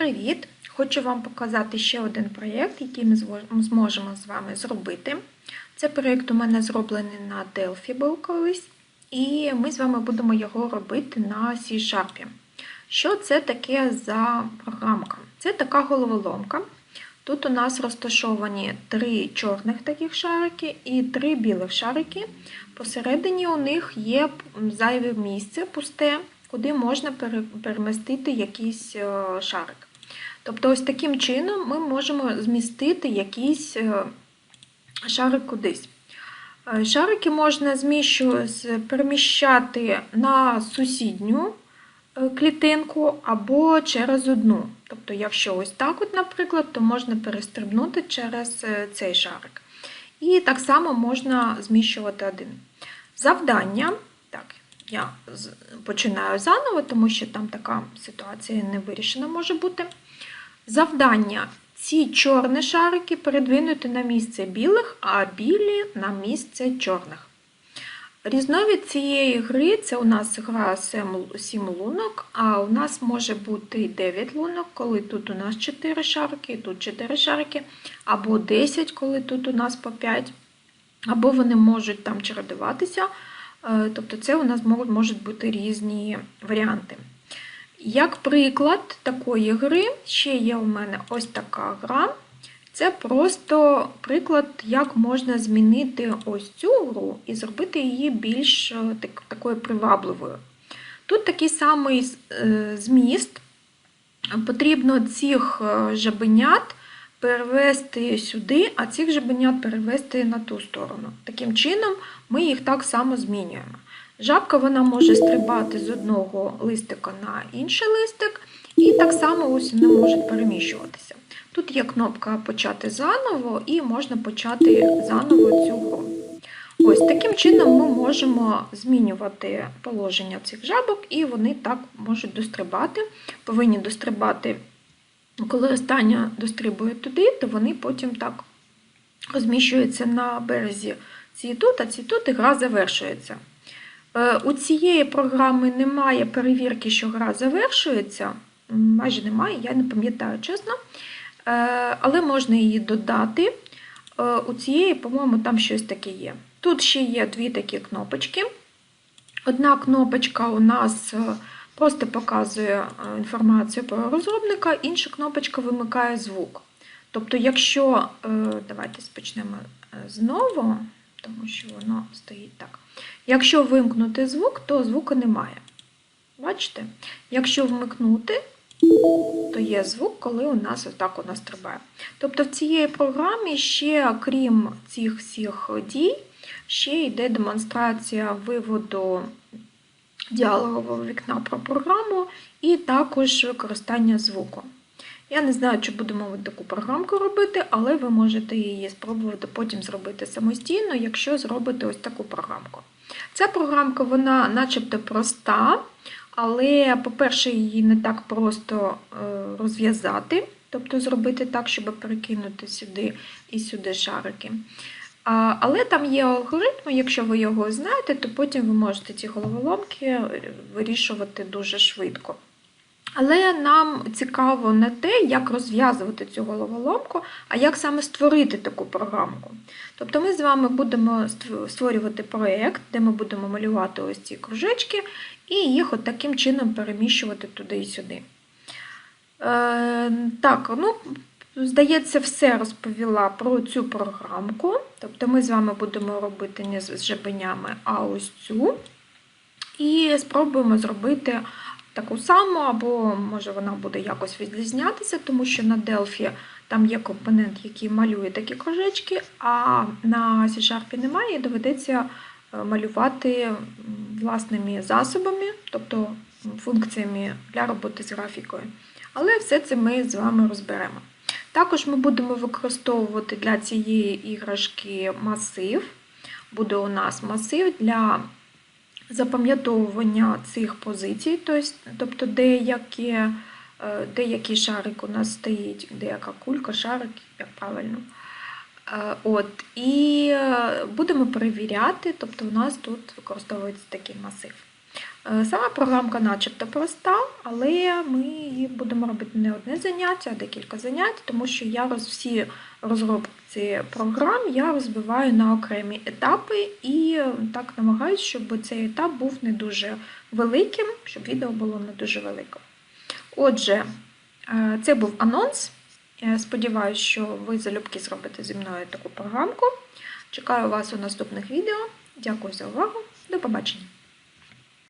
Привіт! Хочу вам показати ще один проєкт, який ми зможемо з вами зробити. Це проєкт у мене зроблений на Delphi був колись, і ми з вами будемо його робити на C-Sharp. Що це таке за програмка? Це така головоломка. Тут у нас розташовані три чорних таких шарики і три білих шарики. Посередині у них є зайве місце пусте, куди можна пере- перемістити якийсь е, шарик. Тобто, ось таким чином ми можемо змістити якийсь е, шарик кудись. Е, Шарики можна переміщати на сусідню е, клітинку або через одну. Тобто, якщо ось так, наприклад, то можна перестрибнути через цей шарик. І так само можна зміщувати один. Завдання. Я починаю заново, тому що там така ситуація не вирішена може бути. Завдання ці чорні шарики передвинути на місце білих, а білі на місце чорних. Різновид цієї гри це у нас гра 7 лунок, а у нас може бути 9 лунок, коли тут у нас 4 шарики, тут 4 шарики, або 10, коли тут у нас по 5, або вони можуть там чередуватися. Е, Тобто це у нас можуть, бути різні варіанти. Як приклад такої гри, ще є у мене ось така гра. Це просто приклад, як можна змінити ось цю гру і зробити її більш е, так, такою привабливою. Тут такий самий е, зміст. Потрібно цих жабенят перевести сюди, а цих жабенят перевести на ту сторону. Таким чином, ми їх так само змінюємо. Жабка вона може стрибати з одного листика на інший листик, і так само ось вони можуть переміщуватися. Тут є кнопка Почати заново, і можна почати заново цю гру. Ось таким чином ми можемо змінювати положення цих жабок, і вони так можуть дострибати. Повинні дострибати, коли остання дострибує туди, то вони потім так розміщуються на березі ці тут, а ці тут, і гра завершується. Е, У цієї програми немає перевірки, що гра завершується. Майже немає, я не пам'ятаю чесно. Е, Але можна її додати. Е, У цієї, по-моєму, там щось таке є. Тут ще є дві такі кнопочки. Одна кнопочка у нас просто показує е, інформацію про розробника, інша кнопочка вимикає звук. Тобто, якщо, е, давайте почнемо е, знову, тому що воно стоїть так. Якщо вимкнути звук, то звуку немає. Бачите? Якщо вмикнути, то є звук, коли у нас отак у нас стрибає. Тобто в цій програмі ще, крім цих всіх дій, ще йде демонстрація виводу діалогового вікна про програму і також використання звуку. Я не знаю, чи будемо таку програмку робити, але ви можете її спробувати потім зробити самостійно, якщо зробите ось таку програмку. Ця програмка, вона начебто проста, але, по-перше, її не так просто е, розв'язати, тобто зробити так, щоб перекинути сюди і сюди шарики. Але там є алгоритм, якщо ви його знаєте, то потім ви можете ці головоломки вирішувати дуже швидко. Але нам цікаво не те, як розв'язувати цю головоломку, а як саме створити таку програмку. Тобто ми з вами будемо створювати проєкт, де ми будемо малювати ось ці кружечки і їх от таким чином переміщувати туди і сюди. Е, так, ну, здається, все розповіла про цю програмку. Тобто ми з вами будемо робити не з жабенями, а ось цю. І спробуємо зробити таку саму, або може вона буде якось відрізнятися, тому що на Delphi там є компонент, який малює такі кружечки, а на C-Sharp немає, і доведеться е, малювати власними засобами, тобто функціями для роботи з графікою. Але все це ми з вами розберемо. Також ми будемо використовувати для цієї іграшки масив. Буде у нас масив для запам'ятовування цих позицій, тобто- деякі, е, деякий шарик у нас стоїть, деяка кулька, шарик, як правильно. Е, От, і е, будемо перевіряти, тобто у нас тут використовується такий масив. Е, Сама програмка начебто проста, але ми її будемо робити не одне заняття, а декілька занять, тому що я роз, всі розробці програм я розбиваю на окремі етапи і е, так намагаюся, щоб цей етап був не дуже великим, щоб відео було не дуже великим. Отже, е, це був анонс. Сподіваюся, що ви залюбки зробите зі мною таку програмку. Чекаю вас у наступних відео. Дякую за увагу. До побачення!